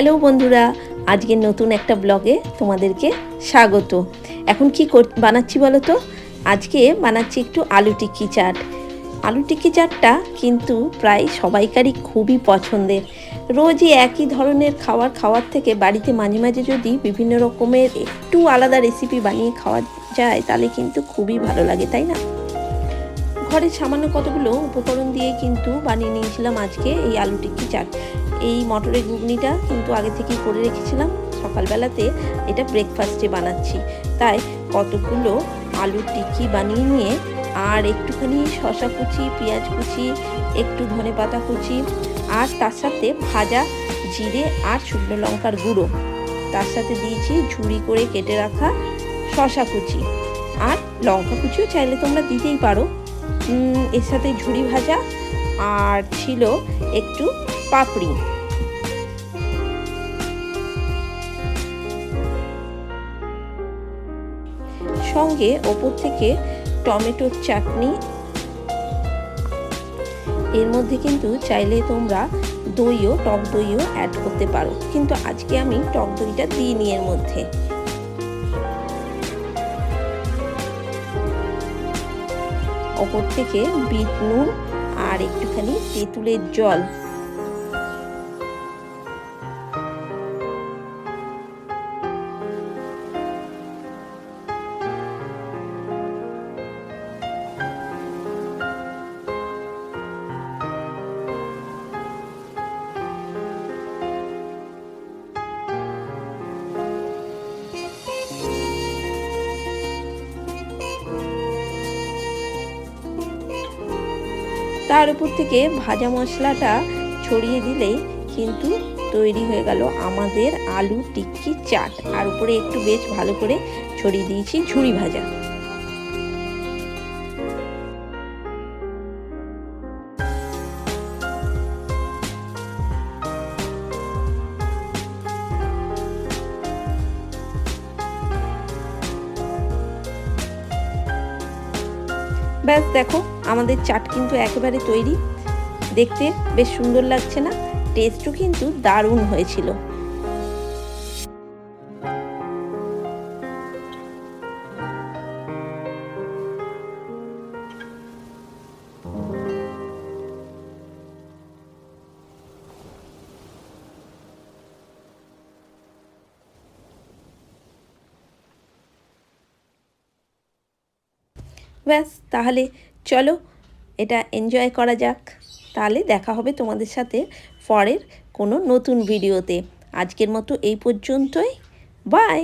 Hello বন্ধুরা, আজকে নতুন একটা ব্লগে তোমাদেরকে স্বাগত। এখন কি বানাচ্ছি বলো তো? আজকে বানাচ্ছি একটু আলু টিক্কি চাট। আলু টিক্কি চাটটা কিন্তু প্রায় সবাইকারই খুবই পছন্দের। রোজই একই ধরনের খাবার খাওয়ার থেকে বাড়িতে মাঝে মাঝে যদি বিভিন্ন রকমের একটু আলাদা রেসিপি বানিয়ে খাওয়া যায়, তাহলে কিন্তু খুবই ভালো লাগে, তাই না? ঘরে সামান্য কতগুলো উপকরণ দিয়ে কিন্তু বানিয়ে নিয়েছিলাম আজকে এই আলু টিক্কি চাট। এই মটরের ঘুগনিটা কিন্তু আগে থেকেই করে রেখেছিলাম। সকালবেলাতে এটা ব্রেকফাস্টে বানাচ্ছি। তাই কতগুলো আলুর টিক্কি বানিয়ে নিয়ে আর একটুখানি শশা কুচি, পেঁয়াজ কুচি, একটু ধনে পাতা কুচি আর তার সাথে ভাজা জিরে আর শুকনো লঙ্কার গুঁড়ো। তার সাথে দিয়েছি ঝুড়ি করে কেটে রাখা শশা কুচি। আর লঙ্কা কুচিও চাইলে তোমরা দিতেই পারো। এর সাথে ঝুড়ি ভাজা আর ছিল একটু পাপড়ি। সঙ্গে ওপর থেকে টমেটোর চাটনি। এর মধ্যে কিন্তু চাইলে তোমরা দইও, টক দইও অ্যাড করতে পারো। কিন্তু আজকে আমি টক দইটা দিইনি এর মধ্যে। ওপর থেকে বিট নুন আর একটুখানি তেঁতুলের জল। তার উপর থেকে ভাজা মশলাটা ছড়িয়ে দিলেই কিন্তু তৈরি হয়ে গেল আমাদের আলু টিক্কি চাট। আর উপরে একটু বেশ ভালো করে ছড়িয়ে দিয়েছি ঝুড়ি ভাজা। ব্যাস দেখো, আমাদের চাট কিন্তু একেবারে তৈরি। দেখতে বেশ সুন্দর লাগছে না। টেস্টও কিন্তু দারুণ হয়েছিল। ব্যাস, তাহলে চলো এটা এনজয় করা যাক। তাহলে দেখা হবে তোমাদের সাথে পরের কোনো নতুন ভিডিওতে আজকের মতো এই পর্যন্তই। বাই